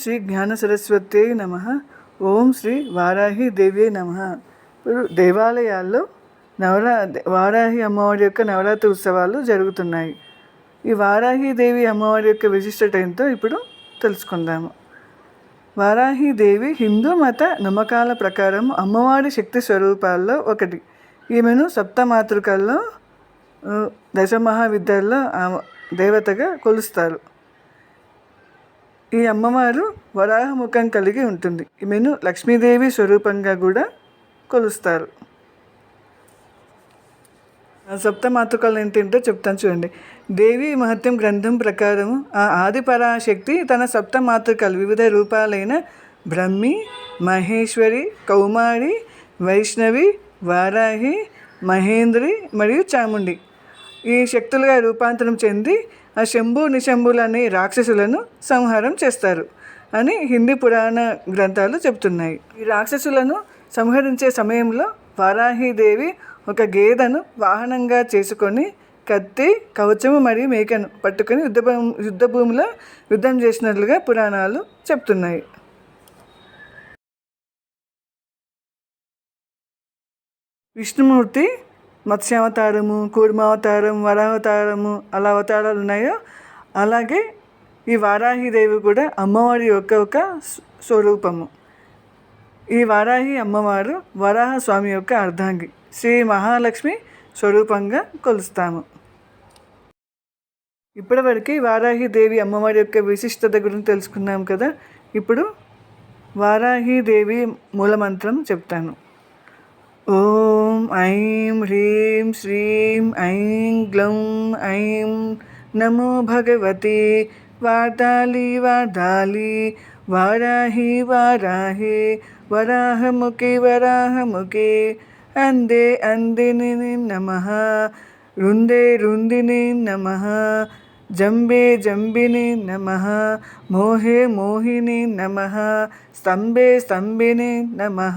శ్రీ జ్ఞాన సరస్వతి నమ. ఓం శ్రీ వారాహి దేవి నమ. ఇప్పుడు దేవాలయాల్లో నవరా వారాహి అమ్మవారి యొక్క నవరాత్రి ఉత్సవాలు జరుగుతున్నాయి. ఈ వారాహి దేవి అమ్మవారి యొక్క విశిష్టత ఏంటో ఇప్పుడు తెలుసుకుందాము. వారాహి దేవి హిందూ మత నమ్మకాల ప్రకారం అమ్మవారి శక్తి స్వరూపాల్లో ఒకటి. ఈమెను సప్తమాతృకల్లో ఆ, దశమహావిద్యల్లో దేవతగా కొలుస్తారు. ఈ అమ్మవారు వరాహముఖం కలిగి ఉంటుంది. ఈమెను లక్ష్మీదేవి స్వరూపంగా కూడా కొలుస్తారు. ఆ సప్తమాతృకలు ఏంటంటే చెప్తాను చూడండి. దేవి మహత్యం గ్రంథం ప్రకారం ఆ ఆదిపరాశక్తి తన సప్తమాతృకలు వివిధ రూపాలైన బ్రహ్మి మహేశ్వరి కౌమారి వైష్ణవి వారాహి మహేంద్రి మరియు చాముండి. ఈ శక్తులుగా రూపాంతరం చెంది ఆ శంభు నిశంభులు అనే రాక్షసులను సంహారం చేస్తారు అని హిందీ పురాణ గ్రంథాలు చెప్తున్నాయి. ఈ రాక్షసులను సంహరించే సమయంలో వారాహిదేవి ఒక గేదెను వాహనంగా చేసుకొని కత్తి కవచము మరియు మేకను పట్టుకొని యుద్ధ యుద్ధ భూమిలో యుద్ధం చేసినట్లుగా పురాణాలు చెప్తున్నాయి. విష్ణుమూర్తి మత్స్యావతారము కూర్మావతారం వరావతారము అలా అవతారాలు ఉన్నాయో అలాగే ఈ వారాహిదేవి కూడా అమ్మవారి యొక్క ఒక స్వరూపము. ఈ వారాహి అమ్మవారు వరాహ స్వామి యొక్క అర్ధాంగి. శ్రీ మహాలక్ష్మి స్వరూపంగా కొలుస్తాము. ఇప్పటివరకు వారాహి దేవి అమ్మవారి యొక్క విశిష్టత గురించి తెలుసుకున్నాం కదా. ఇప్పుడు వారాహి దేవి మూలమంత్రం చెప్తాను. ఓం ऐं ह्रीं श्रीं ऐं ग्लौं ऐं नमो भगवते। वार्ताली वार्ताली वाराहि, वाराहे वराहमुखे वराहमुखे अन्धे अन्दिनि नमः। रुन्दे रुन्दिनि नमः। जम्बे जम्बिनि नमः। मोहे, मोहिनि, नमः। स्तम्भे, स्तम्भिनि, नमः।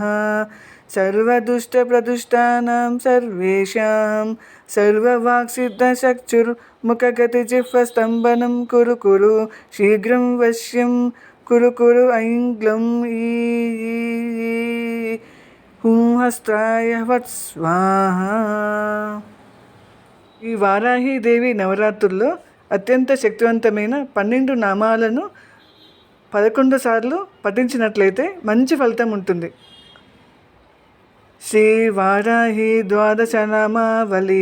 సర్వదుష్టప్రదుష్టానాం సర్వేషాం సర్వవాక్సిద్ధచక్షుర్ముఖగతిజిహ్వస్తంభనం కురు కురు శీఘ్రం వశ్యం కురు కురు ఐంగ్లం ఈ హూహస్త్రాయ వత్ స్వాహ ఈ వారాహీదేవి నవరాత్రుల్లో అత్యంత శక్తివంతమైన పన్నెండు నామాలను పదకొండు సార్లు పఠించినట్లయితే మంచి ఫలితం ఉంటుంది. శ్రీ వారాహి ద్వాదశనామావళి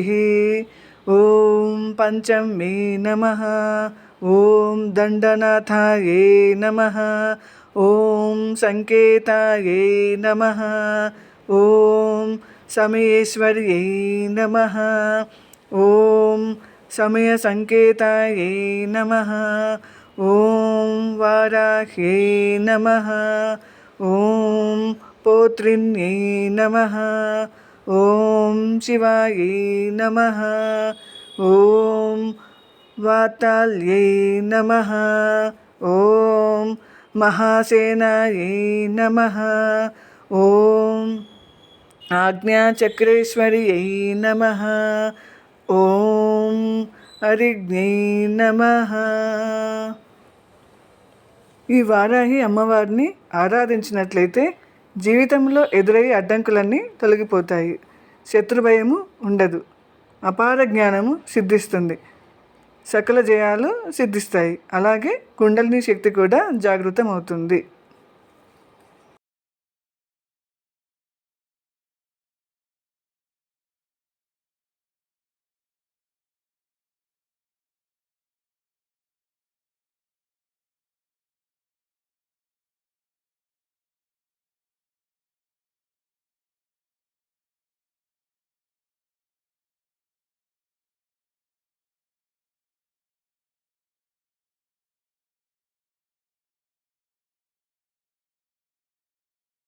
ఓం పంచమే నమ ఓం దండనాథాయే నమ ఓం సంకేతాయే నమ ఓం సమయేశ్వర్యై నమ ఓం సమయ సంకేతాయే నమ ఓం వారాహ్యై నమ ఓం పోత్రిణ్యై నమ ఓం శివాయై నమ ఓం వాతాల్యై నమ ఓం మహాసేనాయై నమ ఓం ఆజ్ఞాచక్రేశ్వర్యై నమ ఓం హరిజ్ఞై నమ ఈ వారాహి అమ్మవారిని ఆరాధించినట్లయితే జీవితంలో ఎదురయ్యే అడ్డంకులన్నీ తొలగిపోతాయి. శత్రుభయము ఉండదు. అపార జ్ఞానము సిద్ధిస్తుంది. సకల జయాలు సిద్ధిస్తాయి. అలాగే కుండలిని శక్తి కూడా జాగృతం అవుతుంది